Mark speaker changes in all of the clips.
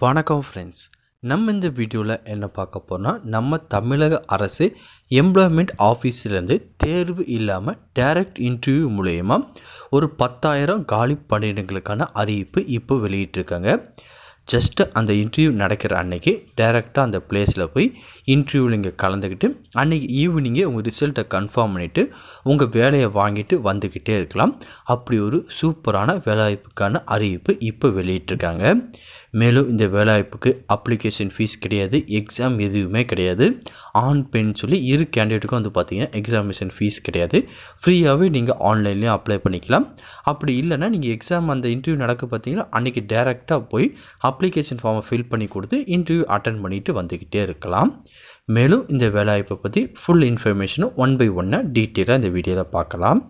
Speaker 1: வணக்கம் ஃப்ரெண்ட்ஸ் நம்ம இந்த வீடியோவில் என்ன பார்க்க போனால் நம்ம தமிழக அரசு எம்ப்ளாய்மெண்ட் ஆஃபீஸ்லேருந்து தேர்வு இல்லாமல் டைரக்ட் இன்டர்வியூ மூலயமா ஒரு பத்தாயிரம் காலி பணியிடங்களுக்கான அறிவிப்பு இப்போ வெளியிட்டிருக்காங்க. ஜஸ்ட்டு அந்த இன்டர்வியூ நடக்கிற அன்னைக்கு டைரெக்டாக அந்த பிளேஸில் போய் இன்டர்வியூவில் இங்கே கலந்துக்கிட்டு அன்றைக்கி ஈவினிங்கே உங்கள் ரிசல்ட்டை கன்ஃபார்ம் பண்ணிவிட்டு உங்கள் வேலையை வாங்கிட்டு வந்துக்கிட்டே இருக்கலாம். அப்படி ஒரு சூப்பரான வேலைவாய்ப்புக்கான அறிவிப்பு இப்போ வெளியிட்டிருக்காங்க. மேலும் இந்த வேலைவாய்ப்புக்கு அப்ளிகேஷன் ஃபீஸ் கிடையாது எக்ஸாம் எதுவுமே கிடையாது. ஆன் பெண் சொல்லி இரு கேண்டிடேட்டுக்கும் வந்து பார்த்தீங்கன்னா எக்ஸாமினேஷன் ஃபீஸ் கிடையாது. ஃப்ரீயாகவே நீங்கள் ஆன்லைன்லேயும் அப்ளை பண்ணிக்கலாம். அப்படி இல்லைன்னா நீங்கள் எக்ஸாம் அந்த இன்டர்வியூ நடக்க பார்த்தீங்கன்னா அன்றைக்கி டேரெக்டாக போய் அப்ளிகேஷன் ஃபார்மை ஃபில் பண்ணி கொடுத்து இன்டர்வியூ அட்டன் பண்ணிவிட்டு வந்துக்கிட்டே இருக்கலாம். மேலும் இந்த வேலைவாய்ப்பை பற்றி ஃபுல் இன்ஃபர்மேஷனும் ஒன் பை ஒன்னாக டீட்டெயிலாக இந்த வீடியோவில் பார்க்கலாம்.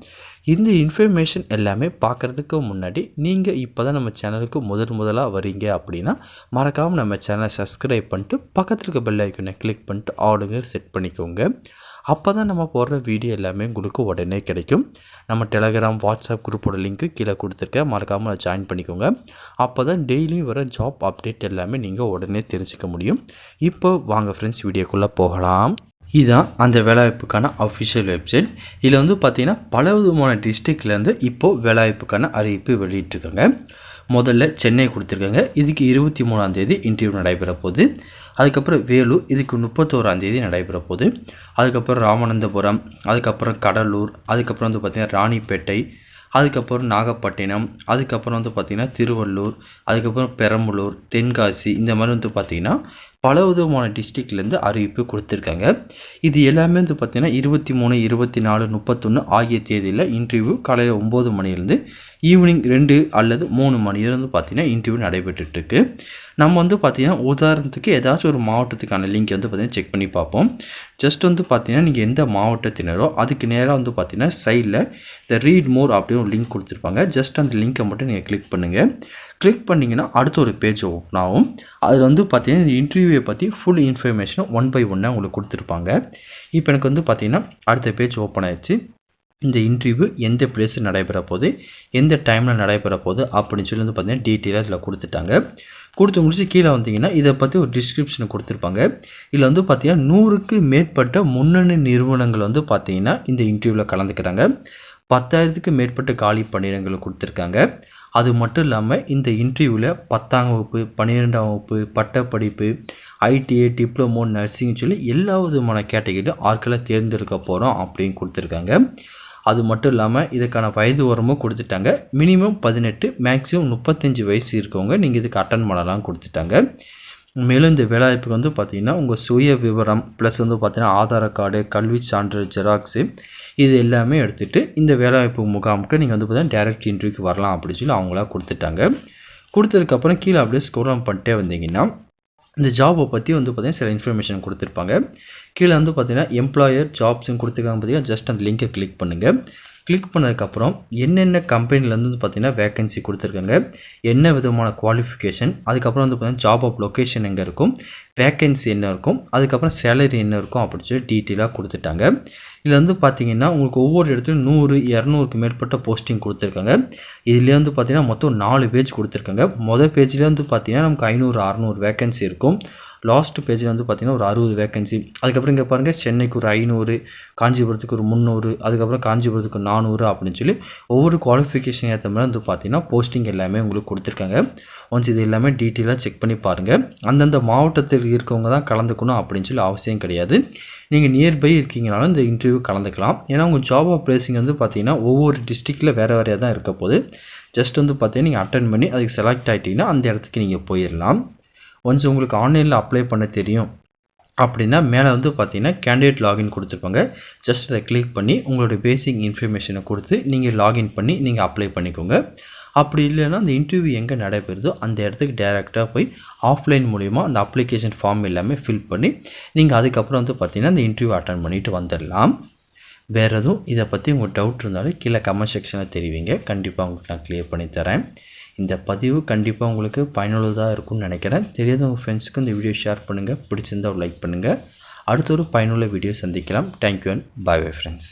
Speaker 1: இந்த இன்ஃபர்மேஷன் எல்லாமே பார்க்குறதுக்கு முன்னாடி நீங்கள் இப்போ தான் நம்ம சேனலுக்கு முதல் முதலாக வரீங்க அப்படின்னா மறக்காமல் நம்ம சேனலை சப்ஸ்கிரைப் பண்ணிட்டு பக்கத்தில் இருக்க பெல் ஐக்கனை கிளிக் பண்ணிட்டு ஆடுங்க செட் பண்ணிக்கோங்க. அப்போ தான் நம்ம போடுற வீடியோ எல்லாமே உங்களுக்கு உடனே கிடைக்கும். நம்ம டெலகிராம் வாட்ஸ்அப் குரூப்போட லிங்க்கு கீழே கொடுத்துருக்கேன் மறக்காமல் ஜாயின் பண்ணிக்கோங்க. அப்போ தான் டெய்லியும் வர ஜாப் அப்டேட் எல்லாமே நீங்கள் உடனே தெரிஞ்சுக்க முடியும். இப்போ வாங்க ஃப்ரெண்ட்ஸ் வீடியோக்குள்ளே போகலாம். இதுதான் அந்த வேலைவாய்ப்புக்கான அஃபிஷியல் வெப்சைட் இதில் வந்து பார்த்திங்கன்னா பல விதமான டிஸ்ட்ரிக்ட்லேருந்து இப்போது வேலைவாய்ப்புக்கான அறிவிப்பு வெளியிட்டிருக்காங்க. முதல்ல சென்னை கொடுத்துருக்காங்க. இதுக்கு இருபத்தி மூணாந்தேதி இன்டர்வியூ நடைபெற போகுது. அதுக்கப்புறம் வேலூர் இதுக்கு முப்பத்தோராந்தேதி நடைபெற போகுது. அதுக்கப்புறம் ராமநாதபுரம் அதுக்கப்புறம் கடலூர் அதுக்கப்புறம் வந்து பார்த்திங்கன்னா ராணிப்பேட்டை அதுக்கப்புறம் நாகப்பட்டினம் அதுக்கப்புறம் வந்து பார்த்திங்கன்னா திருவள்ளூர் அதுக்கப்புறம் பெரம்பலூர் தென்காசி இந்த மாதிரி வந்து பார்த்திங்கன்னா பல விதமான டிஸ்ட்ரிக்ட்லேருந்து அறிவிப்பு கொடுத்துருக்காங்க. இது எல்லாமே வந்து பார்த்திங்கன்னா இருபத்தி மூணு இருபத்தி நாலு முப்பத்தொன்று ஆகிய தேதியில் இன்டர்வியூ காலையில் ஒம்பது மணிலேருந்து ஈவினிங் ரெண்டு அல்லது மூணு மணிலேருந்து பார்த்திங்கன்னா இன்டர்வியூ நடைபெற்றுருக்கு நம்ம வந்து பார்த்திங்கன்னா உதாரணத்துக்கு ஏதாச்சும் ஒரு மாவட்டத்துக்கான லிங்க் வந்து பார்த்திங்கன்னா செக் பண்ணி பார்ப்போம். ஜஸ்ட் வந்து பார்த்திங்கன்னா நீங்கள் எந்த மாவட்டத்தினரோ அதுக்கு நேராக வந்து பார்த்திங்கன்னா சைடில் இந்த ரீட் மோர் அப்படின்னு ஒரு லிங்க் கொடுத்துருப்பாங்க. ஜஸ்ட் அந்த லிங்க்கை மட்டும் நீங்கள் கிளிக் பண்ணுங்கள் கிளிக் பண்ணிங்கன்னா அடுத்த ஒரு பேஜ் ஓப்பன் ஆகும். அதில் வந்து பார்த்தீங்கன்னா இந்த இன்டர்வியூவை பற்றி ஃபுல் இன்ஃபர்மேஷனும் ஒன் பை ஒன்னாக உங்களுக்கு கொடுத்துருப்பாங்க. இப்போ எனக்கு வந்து பார்த்திங்கன்னா அடுத்த பேஜ் ஓப்பன் ஆயிடுச்சு. இந்த இன்டர்வியூ எந்த பிளேஸில் நடைபெற போகுது எந்த டைமில் நடைபெற போகுது அப்படின்னு சொல்லி வந்து பார்த்திங்கன்னா டீட்டெயிலாக இதில் கொடுத்துட்டாங்க. கொடுத்து முடிச்சு கீழே வந்தீங்கன்னா இதை பற்றி ஒரு டிஸ்கிரிப்ஷன் கொடுத்துருப்பாங்க. இதில் வந்து பார்த்திங்கன்னா நூறுக்கு மேற்பட்ட முன்னணி நிறுவனங்கள் வந்து பார்த்தீங்கன்னா இந்த இன்டர்வியூவில் கலந்துக்கிறாங்க. பத்தாயிரத்துக்கு மேற்பட்ட காலி பணியிடங்கள் கொடுத்துருக்காங்க. அது மட்டும் இல்லாமல் இந்த இன்டர்வியூவில் பத்தாம் வகுப்பு பன்னிரெண்டாம் வகுப்பு பட்டப்படிப்பு ஐடிஐ டிப்ளமோ நர்சிங் சொல்லி எல்லா விதமான கேட்டகரியும் ஆட்களை தேர்ந்தெடுக்க போகிறோம் அப்படின்னு கொடுத்துருக்காங்க. அது மட்டும் இல்லாமல் இதுக்கான வயது வரமும் கொடுத்துட்டாங்க. மினிமம் பதினெட்டு மேக்ஸிமம் முப்பத்தஞ்சு வயசு இருக்கவங்க நீங்கள் இதுக்கு அட்டன் பண்ணலாம் கொடுத்துட்டாங்க. மேலும் இந்த வேலைவாய்ப்புக்கு வந்து பார்த்திங்கன்னா உங்கள் சுய விவரம் ப்ளஸ் வந்து பார்த்திங்கன்னா ஆதார் கார்டு கல்வி சான்றிதழ் ஜெராக்ஸு இது எல்லாமே எடுத்துகிட்டு இந்த வேலைவாய்ப்பு முகாமுக்கு நீங்கள் வந்து பார்த்தீங்கன்னா டேரக்ட் இன்டர்வியூக்கு வரலாம் அப்படின்னு சொல்லி அவங்களா கொடுத்துட்டாங்க. கொடுத்ததுக்கப்புறம் கீழே அப்படியே ஸ்கோர் பண்ணிட்டே வந்தீங்கன்னா இந்த ஜாபை பற்றி வந்து பார்த்திங்கன்னா சில இன்ஃபர்மேஷன் கொடுத்துருப்பாங்க. கீழே வந்து பார்த்திங்கன்னா எம்ப்ளாயர் ஜாப்ஸும் கொடுத்துருக்காங்க பார்த்தீங்கன்னா ஜஸ்ட் அந்த லிங்கை கிளிக் பண்ணுங்கள் கிளிக் பண்ணதுக்கப்புறம் என்னென்ன கம்பெனிலேருந்து வந்து பார்த்திங்கன்னா வேகன்சி கொடுத்துருக்காங்க என்ன விதமான குவாலிஃபிகேஷன் அதுக்கப்புறம் வந்து பார்த்திங்கன்னா ஜாப் ஆஃப் லொக்கேஷன் எங்கே இருக்கும் வேக்கன்சி என்ன இருக்கும் அதுக்கப்புறம் சேலரி என்ன இருக்கும் அப்படின்னு சொல்லி டீட்டெயிலாக கொடுத்துட்டாங்க. இதில் வந்து பார்த்தீங்கன்னா உங்களுக்கு ஒவ்வொரு இடத்துலையும் நூறு இரநூறுக்கு மேற்பட்ட போஸ்டிங் கொடுத்துருக்காங்க. இதுலேயே வந்து பார்த்திங்கன்னா மொத்தம் நாலு பேஜ் கொடுத்துருக்காங்க. மொதல் பேஜ்லேயே வந்து பார்த்தீங்கன்னா நமக்கு ஐநூறு அறநூறு வேகன்சி இருக்கும். லாஸ்ட் பேஜில் வந்து பார்த்திங்கன்னா ஒரு அறுபது வேகன்சி அதுக்கப்புறம் இங்கே பாருங்கள் சென்னைக்கு ஒரு ஐநூறு காஞ்சிபுரத்துக்கு ஒரு முந்நூறு அதுக்கப்புறம் காஞ்சிபுரத்துக்கு நானூறு அப்படின்னு சொல்லி ஒவ்வொரு குவாலிஃபிகேஷன் ஏற்ற மாதிரி வந்து பார்த்திங்கன்னா போஸ்டிங் எல்லாமே உங்களுக்கு கொடுத்துருக்காங்க. ஒன்ஸ் இது எல்லாமே டீட்டெயிலாக செக் பண்ணி பாருங்கள் அந்தந்த மாவட்டத்தில் இருக்கவங்க தான் கலந்துக்கணும் அப்படின்னு சொல்லி அவசியம் கிடையாது. நீங்கள் நியர்பை இருக்கீங்கனாலும் இந்த இன்டர்வியூ கலந்துக்கலாம். ஏன்னா உங்கள் ஜாப் ஆஃப் பிளேசிங் வந்து பார்த்தீங்கன்னா ஒவ்வொரு டிஸ்ட்ரிக்டில் வேறு வேறையாக தான் இருக்க போது ஜஸ்ட் வந்து பார்த்தீங்கன்னா நீங்கள் அட்டன் பண்ணி அதுக்கு செலக்ட் ஆகிட்டிங்கன்னா அந்த இடத்துக்கு நீங்கள் போயிடலாம் ஒன்ஸ் உங்களுக்கு ஆன்லைனில் அப்ளை பண்ண தெரியும் அப்படின்னா மேலே வந்து பார்த்தீங்கன்னா கேண்டிடேட் லாகின் கொடுத்துருப்பாங்க. ஜஸ்ட் அதை கிளிக் பண்ணி உங்களுடைய பேசிக் இன்ஃபர்மேஷனை கொடுத்து நீங்கள் லாகின் பண்ணி நீங்கள் அப்ளை பண்ணிக்கோங்க. அப்படி இல்லைன்னா அந்த இன்டர்வியூ எங்கே நடைபெறுதோ அந்த இடத்துக்கு டேரெக்டாக போய் ஆஃப்லைன் மூலிமா அந்த அப்ளிகேஷன் ஃபார்ம் எல்லாமே ஃபில் பண்ணி நீங்கள் அதுக்கப்புறம் வந்து பார்த்தீங்கன்னா அந்த இன்டர்வியூ அட்டன் பண்ணிவிட்டு வந்துடலாம். வேறு எதுவும் இதை பற்றி உங்கள் டவுட் இருந்தாலும் கீழே கமெண்ட் செக்ஷனில் தெரிவிங்க. கண்டிப்பாக உங்களுக்கு நான் க்ளியர் பண்ணி தரேன். இந்த பதிவு கண்டிப்பாக உங்களுக்கு பயனுள்ளதாக இருக்கும்னு நினைக்கிறேன். தெரியாத உங்கள் ஃப்ரெண்ட்ஸுக்கு இந்த வீடியோ ஷேர் பண்ணுங்கள் பிடிச்சிருந்தால் லைக் பண்ணுங்கள் அடுத்த ஒரு பயனுள்ள வீடியோ சந்திக்கலாம். Thank you and bye bye friends